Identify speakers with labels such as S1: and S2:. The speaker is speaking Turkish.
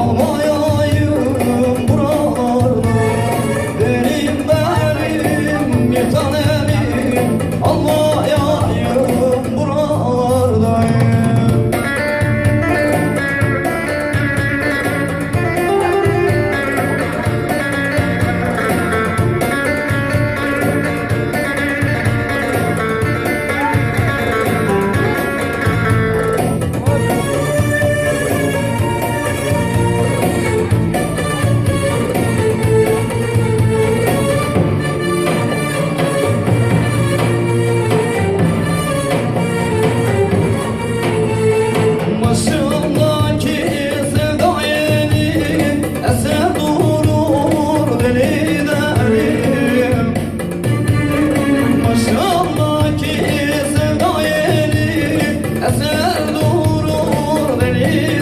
S1: all I want Başımdaki sevda yeni Ezel durur beni.